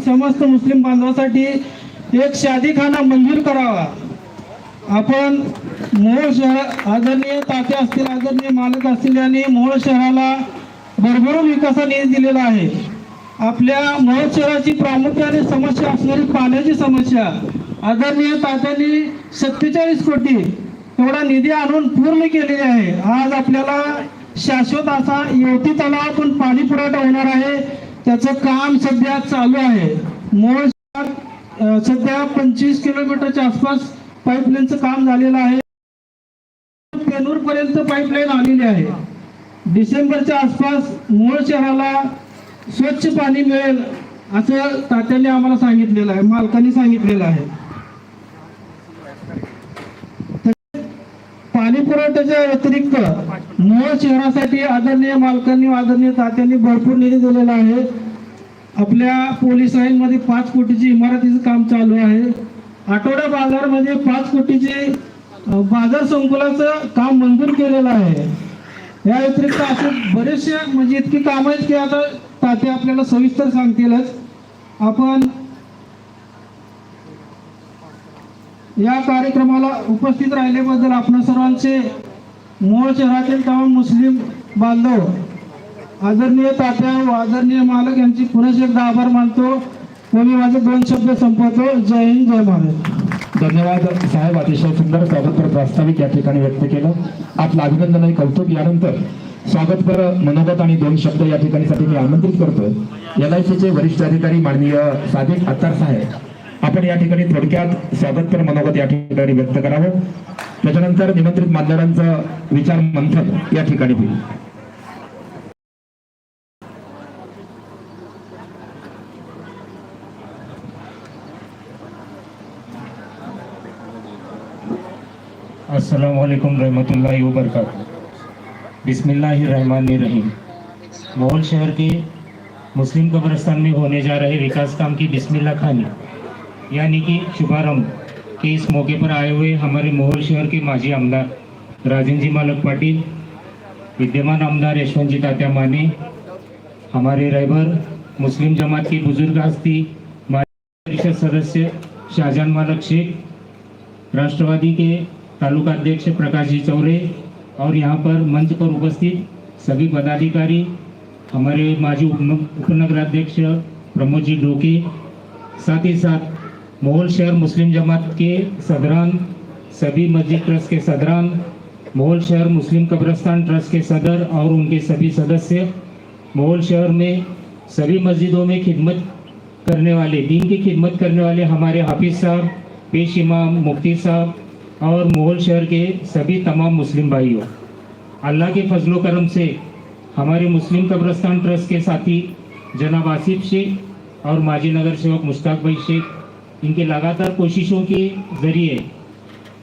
परिसरातील समस्त मुस्लिम बांधवासाठी एक शादीखाना मंजूर करावा. आपण मोहोळ शहर आदरणीय ताते असतील आदरणीय मालक असतील यांनी मोहोळ शहराला भरभरून विकासाने दिलेला आहे. आपल्या मोहोळ शहराची प्रामुख्याने समस्या असणारी पाण्याची समस्या. आदरणीय तात्यांनी सत्तेचाळीस कोटी एवढा निधी आणून पूर्ण केलेली आहे. आज आपल्याला शाश्वत असा युवती तलावातून पाणी पुरवठा होणार आहे. त्याचं काम सध्या चालू आहे. मूळ सध्या पंचवीस किलोमीटरच्या आसपास पाईपलाईनचं काम झालेलं आहे. पेनूर पर्यंत पाईपलाईन आलेली आहे. डिसेंबरच्या आसपास मूळ शहराला स्वच्छ पाणी मिळेल असं तात्यांनी आम्हाला सांगितलेलं आहे मालकाने सांगितलेलं आहे. पाणी पुरवठ्याच्या व्यतिरिक्त मूळ शहरासाठी आदरणीय मालकांनी आदरणीय तात्यांनी भरपूर निधी दिलेला आहे. आपल्या पोलीस लाईनमध्ये पाच कोटीची इमारतीचं काम चालू आहे. आठवडा बाजारमध्ये पाच कोटीचे बाजार संकुलाचं काम मंजूर केलेलं आहे. या व्यतिरिक्त असे बरेचसे म्हणजे इतकी कामं आहेत की आता ताते आपल्याला सविस्तर सांगतीलच. आपण या कार्यक्रमाला उपस्थित राहिल्याबद्दल आपण सर्वांचे मूळ शहरातील तमाम मुस्लिम बांधव आदरणीय तात्या व आदरणीय मालक यांची पुन्हा एकदा आभार मानतो. व मी माझे दोन शब्द संपवतो. जय हिंद जय महाराज धन्यवाद. साहेब अतिशय सुंदर स्वागतपर प्रास्ताविक या ठिकाणी व्यक्त केलं. आपलं अभिनंदन आणि कौतुक यानंतर स्वागतपर मनोगत आणि दोन शब्द या ठिकाणी साठी मी आमंत्रित करतोय. एल आय सीचे वरिष्ठ अधिकारी माननीय सादिक अत्तार साहेब आपण या ठिकाणी थोडक्यात स्वागतपर मनोगत या ठिकाणी व्यक्त करावं. त्याच्यानंतर निमंत्रित मान्यवरांचं विचार मंथन या ठिकाणी होईल. अस्सलाम रहमतुल्लाहि व बरकातहू बिस्मिल्लाहिर्रहमानिर्रहीम मोहल शहर के मुस्लिम कब्रस्तान में होने जा रहे विकास काम की बिस्मिल्ला खानी, यानी कि शुभारंभ के इस मौके पर आए हुए हमारे मोहल शहर के माजी आमदार राजेंद्र जी मालक पाटिल, विद्यमान आमदार यशवंत जी तात्या माने, हमारे रहबर मुस्लिम जमात की बुज़ुर्ग हस्ती परिषद सदस्य शाहजहान मालक शेख, राष्ट्रवादी के तालुका अध्यक्ष प्रकाश जी चौरे और यहाँ पर मंच पर उपस्थित सभी पदाधिकारी, हमारे माजी उप उपनगराध्यक्ष प्रमोद जी डोके, साथ ही साथ मोहल शहर मुस्लिम जमात के सदरान, सभी मस्जिद ट्रस्ट के सदरान मोहल शहर मुस्लिम कब्रस्तान ट्रस्ट के सदर और उनके सभी सदस्य मोहल शहर में सभी मस्जिदों में खिदमत करने वाले, दीन की खिदमत करने वाले हमारे हाफिज साहब, पेश इमाम मुफ्ती साहब और मोहल शहर के सभी तमाम मुस्लिम भाइयों, अल्लाह के फजलो करम से हमारे मुस्लिम कब्रस्तान ट्रस्ट के साथी जनाब आसिफ शेख और माजी नगर सेवक मुश्ताक भाई शेख, इनके लगातार कोशिशों के ज़रिए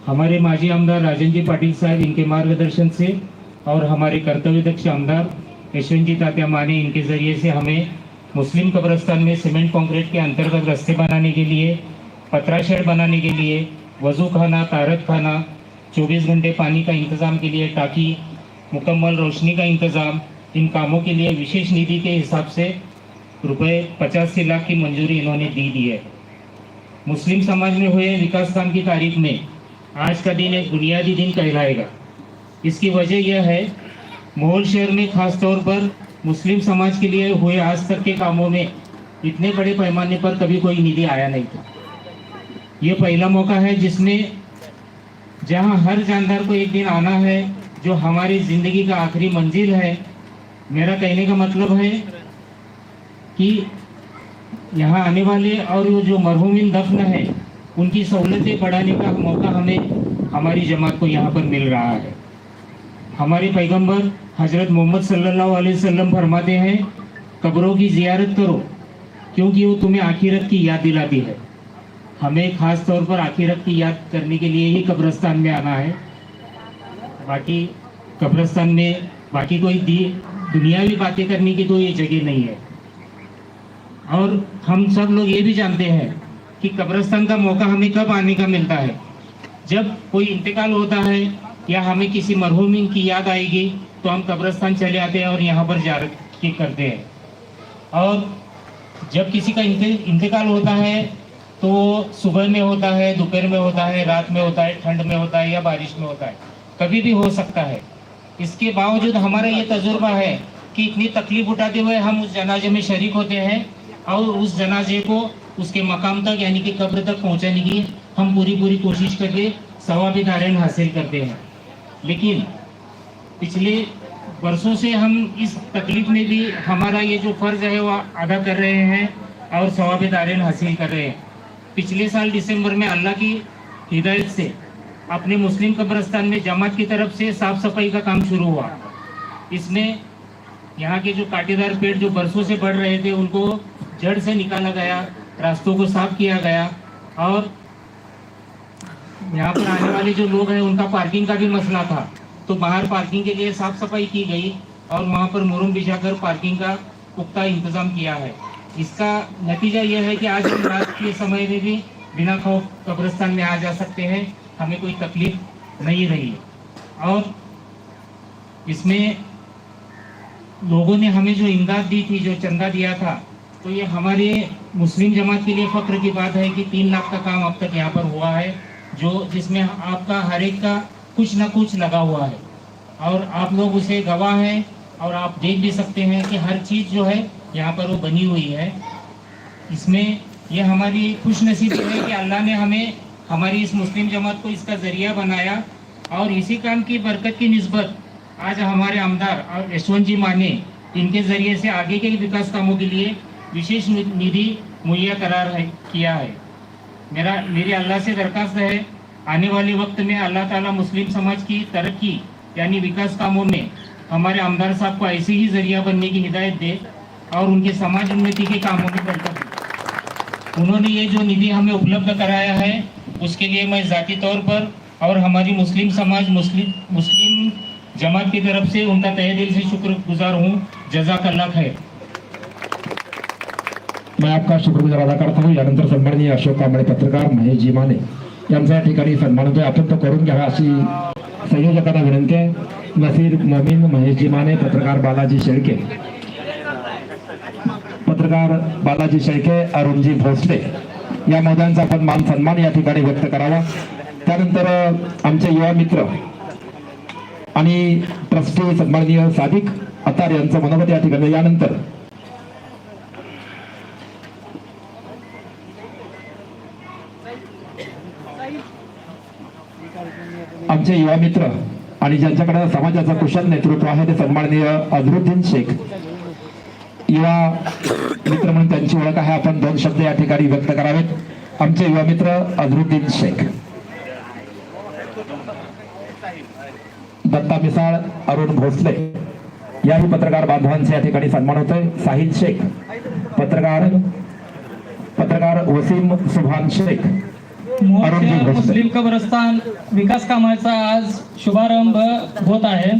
हमारे माजी आमदार राजन जी पाटिल साहब इनके मार्गदर्शन से और हमारे कर्तव्य दक्ष आमदार यशवंत जी तात्या माने इनके ज़रिए से हमें मुस्लिम कब्रस्तान में सीमेंट कंक्रीट के अंतर्गत रास्ते बनाने के लिए, पतरा शेड बनाने के लिए वज़ू खाना, तारक खाना 24 घंटे पानी का इंतज़ाम के लिए टाकी, मुकम्मल रोशनी का इंतज़ाम, इन कामों के लिए विशेष निधि के हिसाब से रुपए पचासी लाख की मंजूरी इन्होंने दी दी है। मुस्लिम समाज में हुए विकास काम की तारीख में आज का दिन एक बुनियादी दिन कहलाएगा। इसकी वजह यह है मोहल शहर में खास तौर पर मुस्लिम समाज के लिए हुए आज तक के कामों में इतने बड़े पैमाने पर कभी कोई निधि आया नहीं था। ये पहला मौका है जिसमें जहाँ हर जानदार को एक दिन आना है, जो हमारी ज़िंदगी का आखिरी मंजिल है। मेरा कहने का मतलब है कि यहाँ आने वाले और वो जो मरहूमिन दफन है, उनकी सहूलतें बढ़ाने का मौका हमें, हमारी जमात को यहाँ पर मिल रहा है। हमारे पैगंबर हज़रत मोहम्मद सल्लल्लाहु अलैहि वसल्लम फरमाते हैं, कब्रों की जियारत करो, क्योंकि वो तुम्हें आखिरत की याद दिलाती है। हमें खास तौर पर आखिरत की याद करने के लिए ही कब्रस्तान में आना है। बाकी कब्रस्तान में बाकी कोई दी, दुनियावी बातें करने की तो ये जगह नहीं है। और हम सब लोग ये भी जानते हैं कि कब्रस्तान का मौका हमें कब आने का मिलता है। जब कोई इंतकाल होता है या हमें किसी मरहूमिन की याद आएगी तो हम कब्रस्तान चले आते हैं और यहाँ पर की करते हैं। और जब किसी का इंतकाल होता है तो सुबह में होता है, दोपहर में होता है, रात में होता है, ठंड में होता है या बारिश में होता है। कभी भी हो सकता है। इसके बावजूद हमारा ये तजुर्बा है कि इतनी तकलीफ़ उठाते हुए हम उस जनाजे में शरीक होते हैं और उस जनाजे को उसके मकाम तक, यानी कि कब्र तक पहुँचाने की हम पूरी पूरी कोशिश करके सवाबी दारैन हासिल करते हैं। लेकिन पिछले वर्षों से हम इस तकलीफ़ में भी हमारा ये जो फ़र्ज़ है वो अदा कर रहे हैं और सवाब दारैन हासिल कर रहे हैं। पिछले साल दिसंबर में अल्लाह की हिदायत से अपने मुस्लिम कब्रस्तान में जमात की तरफ़ से साफ़ सफ़ाई का काम शुरू हुआ। इसमें यहाँ के जो कांटेदार पेड़ जो बरसों से बढ़ रहे थे, उनको जड़ से निकाला गया, रास्तों को साफ़ किया गया और यहाँ पर आने वाले जो लोग हैं, उनका पार्किंग का भी मसला था। तो बाहर पार्किंग के लिए साफ़ सफ़ाई की गई और वहाँ पर मुरुम बिछाकर पार्किंग का पुख्ता इंतज़ाम किया है। इसका नतीजा यह है कि आज हम रात के समय में भी बिना खौफ कब्रिस्तान में आ जा सकते हैं। हमें कोई तकलीफ़ नहीं रही। और इसमें लोगों ने हमें जो इमदाद दी थी, जो चंदा दिया था तो ये हमारे मुस्लिम जमात के लिए फक्र की बात है कि तीन लाख का काम अब तक यहाँ पर हुआ है, जो जिसमें आपका हर एक का कुछ ना कुछ लगा हुआ है। और आप लोग उसे गवाह हैं और आप देख भी सकते हैं कि हर चीज़ जो है, यहाँ पर वो बनी हुई है। इसमें ये हमारी खुश नसीबी है कि अल्लाह ने हमें, हमारी इस मुस्लिम जमात को इसका ज़रिया बनाया और इसी काम की बरकत की नस्बत आज हमारे आमदार और यशवंत जी माने, इनके ज़रिए से आगे के विकास कामों के लिए विशेष निधि मुहैया करार है, किया है। मेरा, मेरी अल्लाह से दरखास्त है, आने वाले वक्त में अल्लाह ताला मुस्लिम समाज की तरक्की, यानी विकास कामों में हमारे आमदार साहब को ऐसे ही ज़रिया बनने की हिदायत दे और उनके समाज उन्नति के कामों में बरकत उन्होंने ये जो निधि हमें उपलब्ध कराया है, उसके लिए मैं ज़ाती तौर पर और हमारी मुस्लिम समाज, मुस्लिम मुस्लिम जमात की तरफ़ से उनका तहे दिल से शुक्रगुजार हूँ। जजाकल्ला खैर। मैं आपका शुक्रगुजार अदा करता हूँ। यानंतर सन्माननीय अशोक कांबळे पत्रकार महेश जिमाने यांचा या ठिकाणी सन्मान होतोय आपण तो करून घ्यावा अशी संयोजकांना विनंती आहे नसीर मोमीन महेश माने पत्रकार बालाजी शेळके. पत्रकार बालाजी शेळके अरुणजी भोसले. या मोद्यांचा आपण मान सन्मान या ठिकाणी व्यक्त करावा. त्यानंतर आमचे युवा मित्र आणि ट्रस्टी सन्माननीय सादिक अतार यांचं मनोगत या ठिकाणी. यानंतर आमचे युवा मित्र आणि ज्यांच्याकडे समाजाचं कुशल नेतृत्व आहे ते सन्माननीय अझरुद्दीन शेख. युवा मित्र म्हणून त्यांची ओळख आहे. आपण दोन शब्द या ठिकाणी व्यक्त करावेत. आमचे युवा मित्र अझरुद्दीन शेख. दत्ता मिसाळ अरुण भोसले. याही पत्रकार बांधवांचे या ठिकाणी सन्मान होतोय. साहिल शेख पत्रकार पत्रकार वसीम सुभान शेख. मुस्लिम कब्रस्तान विकास कामाचा आज शुभारंभ होत आहे.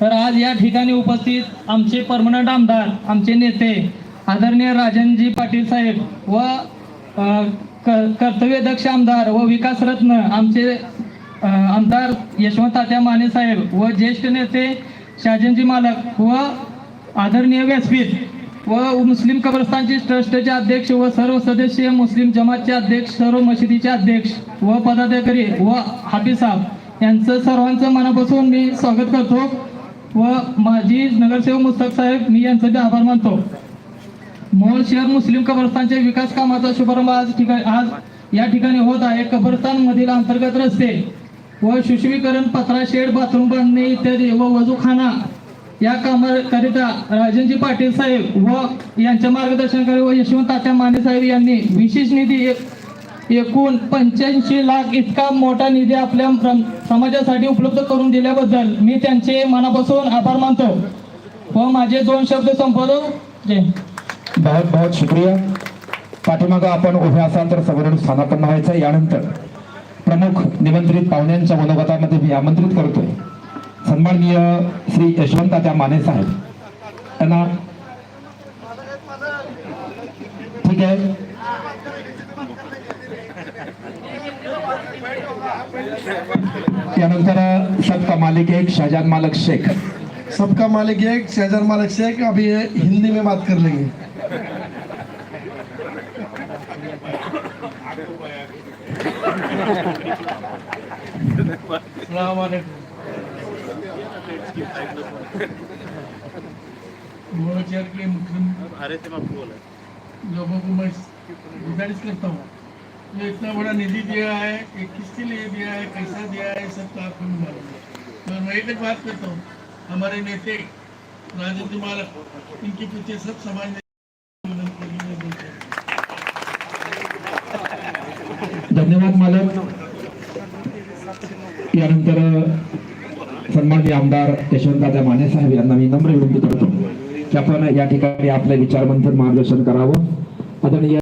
तर आज या ठिकाणी उपस्थित आमचे परमनंट आमदार आमचे नेते आदरणीय राजनजी पाटील साहेब व कर्तव्यदक्ष आमदार व विकासरत्न आमचे आमदार यशवंत तात्या माने साहेब व ज्येष्ठ नेते शाहजनजी मालक व आदरणीय व्यासपीठ व मुस्लिम कब्रस्तानचे ट्रस्टचे अध्यक्ष व सर्व सदस्य मुस्लिम जमातचे अध्यक्ष सर्व मशिदीचे अध्यक्ष व पदाधिकारी व हाफिज साहेब यांचं सर्वांचं मनापासून मी स्वागत करतो व माझी नगरसेवक मुस्तक साहेब मी यांचं ते आभार मानतो. मोहोळ शहर मुस्लिम कब्रस्तानच्या विकास कामाचा शुभारंभ आज ठिकाणी आज या ठिकाणी होत आहे. कब्रस्तान मधील अंतर्गत रस्ते व सुशवीकरण पत्रा शेड बाथरूम बांधणे इत्यादी व वजूखाना या कामाकरिता राजनजी पाटील साहेब व यांच्या मार्गदर्शनाखाली व यशवंत तात्या माने साहेब यांनी विशेष निधी एक- एकूण पंच्याऐंशी लाख इतका मोठा निधी आपल्या समाजासाठी उपलब्ध करून दिल्याबद्दल मी त्यांचे मनापासून आभार मानतो. व माझे दोन शब्द संपवतो. जय बहुत बहुत शुक्रिया. पाठीमागं आपण उभे असाल तर सवरण स्थानापन्न व्हायचं यानंतर प्रमुख निमंत्रित पाहुण्यांच्या मनोगतामध्ये मी आमंत्रित करतोय. सन्माननीय श्री यशवंत माने साहेब। त्यांना ठीक आहे त्यानंतर सबका मालिक एक शाहजहान मालक शेख। सबका मालिक एक शहजान मालिक शेख। अभी हिंदी में बात कर लेंगे। मोहनचार के मुस्लिम लोगों को मैं गुजारिश करता हूँ जो इतना बड़ा निधि दिया है ये किसके लिए दिया है कैसा दिया है सब तो आपको भी मालूम है मैं एक बात करता हूँ हमारे नेता राजेंद्र मालक इनके पीछे सब समाज धन्यवाद, मालक। यानंतर सन्माननीय आमदार यशवंतदादा माने साहेब यांना मी नम्र विनंती करतो. की आपण या ठिकाणी आपले विचारमंथन मार्गदर्शन करावं. आदरणीय